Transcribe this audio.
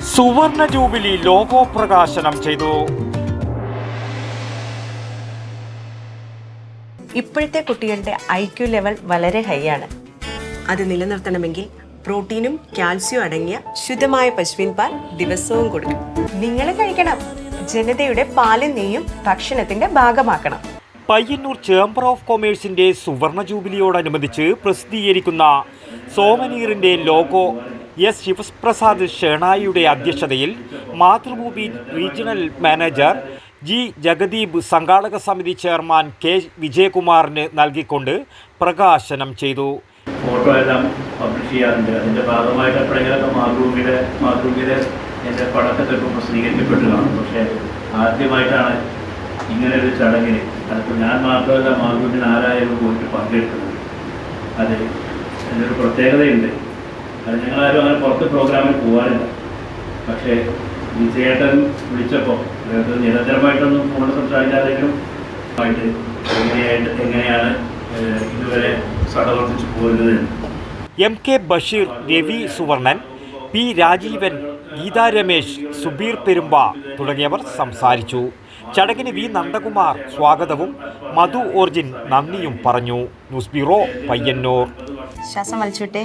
സുവർണ jubilee logo പ്രകാശനം ചെയ്തു. ഇപ്പോഴത്തെ കുട്ടികളുടെ ഐ ക്യു ലെവൽ വളരെ ഹൈ ആണ്. അത് നിലനിർത്തണമെങ്കിൽ പ്രോട്ടീനും കാൽസ്യവും അടങ്ങിയ ശുദ്ധമായ പശുവിൻ പാൽ ദിവസവും കൊടുക്കും നിങ്ങൾ കഴിക്കണം. ജനതയുടെ പാലും നെയ്യും ഭക്ഷണത്തിന്റെ ഭാഗമാക്കണം. പയ്യന്നൂർ ചേംബർ ഓഫ് കൊമേഴ്സിന്റെ സുവർണ ജൂബിലിയോടനുബന്ധിച്ച് പ്രസിദ്ധീകരിക്കുന്ന സോമനീറിന്റെ ലോഗോ എസ് ശിവപ്രസാദ് ഷേണായിയുടെ അധ്യക്ഷതയിൽ Mathrubhumi regional manager G Jagadeep സംഘാടക സമിതി ചെയർമാൻ കെ വിജയകുമാറിന് നൽകിക്കൊണ്ട് പ്രകാശനം ചെയ്തു. ഫോട്ടോ എല്ലാം പബ്ലിഷ് ചെയ്യാറുണ്ട്. അതിന്റെ ഭാഗമായിട്ട് എപ്പോഴെങ്കിലൊക്കെ മാതൃഭൂമിയുടെ മാതൃഭൂമിയുടെ എന്റെ പടക്കത്തെ ചിലപ്പോൾ പ്രസിദ്ധീകരിക്കപ്പെട്ടു കാണും പക്ഷേ ആദ്യമായിട്ടാണ് ഇങ്ങനെ ഒരു ചടങ്ങിൽ അതിപ്പോൾ ഞാൻ മാത്രമല്ല മാതൃഭൂമിന് ആരായാലും പോയിട്ട് പങ്കെടുക്കുന്നത്. അത് അതിനൊരു പ്രത്യേകതയുണ്ട്. അത് ഞങ്ങളാരും അങ്ങനെ പുറത്ത് പ്രോഗ്രാമിൽ പോകാറില്ല പക്ഷേ ഈ ചേട്ടൻ വിളിച്ചപ്പോൾ അദ്ദേഹത്തിന് നിരന്തരമായിട്ടൊന്നും ഫോണിൽ സംസാരിക്കാതെങ്കിലും ആയിട്ട് എങ്ങനെയായിട്ട് എങ്ങനെയാണ് ഇതുവരെ സടവർത്തിച്ചു പോരുന്നത്. M K Basheer Ravi Suvarnan P Rajeevan Geetha Ramesh Subeer Perumba തുടങ്ങിയവർ സംസാരിച്ചു. ചടങ്ങിന് വി നന്ദകുമാർ സ്വാഗതവും മധു ഓർജിൻ നന്ദിയും പറഞ്ഞു. News bureau Payyanur. ശ്വാസം വലിച്ചുവിട്ടെ.